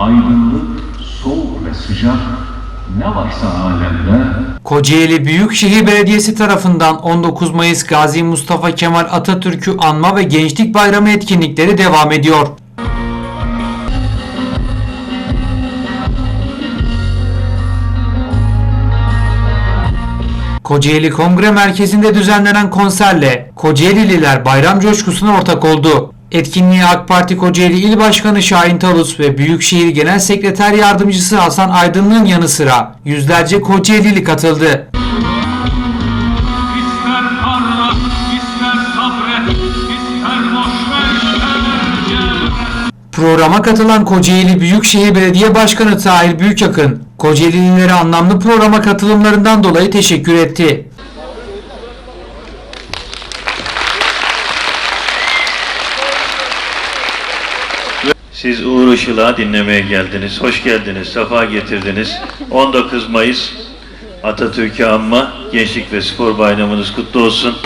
aydınlık, soğuk ve sıcak ne varsa alemde Kocaeli Büyükşehir Belediyesi tarafından 19 Mayıs Gazi Mustafa Kemal Atatürk'ü anma ve Gençlik Bayramı etkinlikleri devam ediyor. Kocaeli Kongre Merkezi'nde düzenlenen konserle Kocaelililer bayram coşkusuna ortak oldu. Etkinliğe AK Parti Kocaeli İl Başkanı Şahin Talus ve Büyükşehir Genel Sekreter Yardımcısı Hasan Aydınlı'nın yanı sıra yüzlerce Kocaelili katıldı. Programa katılan Kocaeli Büyükşehir Belediye Başkanı Tahir Büyükakın, Kocaelililere anlamlı programa katılımlarından dolayı teşekkür etti. Siz Uğur Işıl'a dinlemeye geldiniz. Hoş geldiniz, sefa getirdiniz. 19 Mayıs Atatürk'ü anma Gençlik ve Spor Bayramınız kutlu olsun.